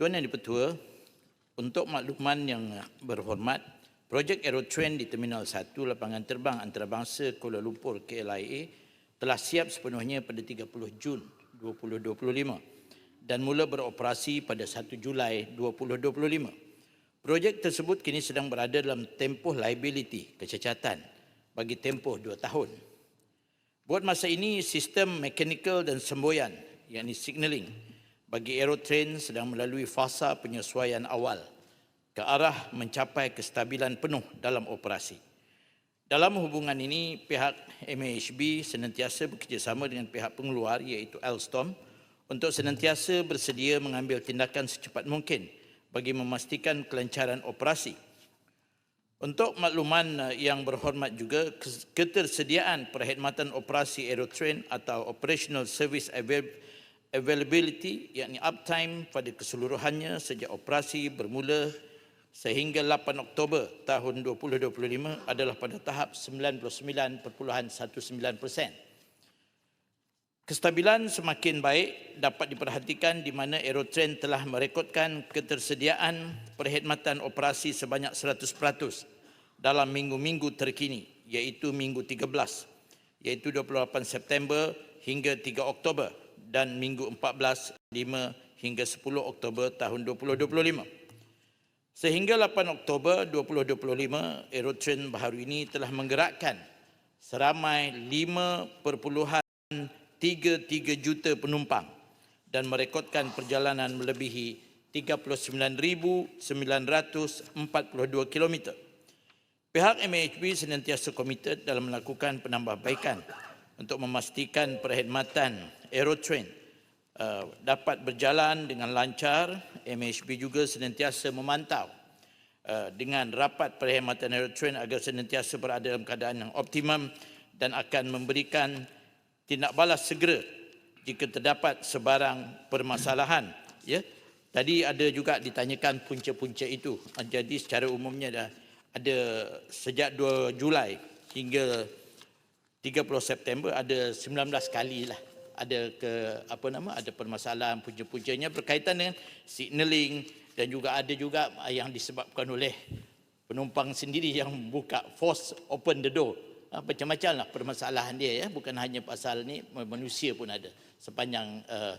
Tuan Yang Dipertua, untuk makluman yang berhormat, projek Aerotrain di Terminal 1 Lapangan Terbang Antarabangsa Kuala Lumpur KLIA telah siap sepenuhnya pada 30 Jun 2025 dan mula beroperasi pada 1 Julai 2025. Projek tersebut kini sedang berada dalam tempoh liability kecacatan bagi tempoh 2 tahun. Buat masa ini, sistem mekanikal dan semboyan, yakni signaling, bagi aerotrain sedang melalui fasa penyesuaian awal ke arah mencapai kestabilan penuh dalam operasi. Dalam hubungan ini, pihak MAHB senantiasa bekerjasama dengan pihak pengeluar iaitu Alstom untuk senantiasa bersedia mengambil tindakan secepat mungkin bagi memastikan kelancaran operasi. Untuk makluman eh, yang berhormat juga, ketersediaan perkhidmatan operasi aerotrain atau operational service avail- availability yakni uptime pada keseluruhannya sejak operasi bermula sehingga 8 Oktober tahun 2025 adalah pada tahap 99.19%. Kestabilan semakin baik dapat diperhatikan di mana Aerotrain telah merekodkan ketersediaan perkhidmatan operasi sebanyak 100% dalam minggu-minggu terkini iaitu minggu 13 iaitu 28 September hingga 3 Oktober dan minggu 14 5 hingga 10 Oktober tahun 2025. Sehingga 8 Oktober 2025, Aerotrain baharu ini telah menggerakkan seramai 5.33 juta penumpang dan merekodkan perjalanan melebihi 39,942 km. Pihak MHB senantiasa komited dalam melakukan penambahbaikan untuk memastikan perkhidmatan Aerotrain uh, dapat berjalan dengan lancar. MHB juga senantiasa memantau uh, dengan rapat perkhidmatan Aerotrain agar senantiasa berada dalam keadaan yang optimum dan akan memberikan tindak balas segera jika terdapat sebarang permasalahan. Ya, tadi ada juga ditanyakan punca-punca itu. Uh, Jadi secara umumnya dah ada sejak 2 Julai hingga 30 September ada 19 kali lah ada ke apa nama ada permasalahan punca-puncanya berkaitan dengan signaling dan juga ada juga yang disebabkan oleh penumpang sendiri yang buka force open the door. Ah, macam-macam lah permasalahan dia ya. Bukan hanya pasal ni manusia pun ada sepanjang uh,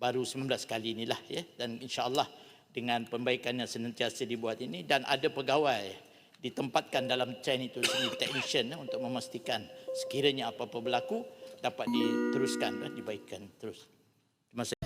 baru 19 kali inilah ya. Dan insyaallah dengan pembaikan yang senantiasa dibuat ini dan ada pegawai ditempatkan dalam train itu sendiri technician ya, untuk memastikan sekiranya apa-apa berlaku dapat diteruskan dan dibaikkan terus. Terima kasih.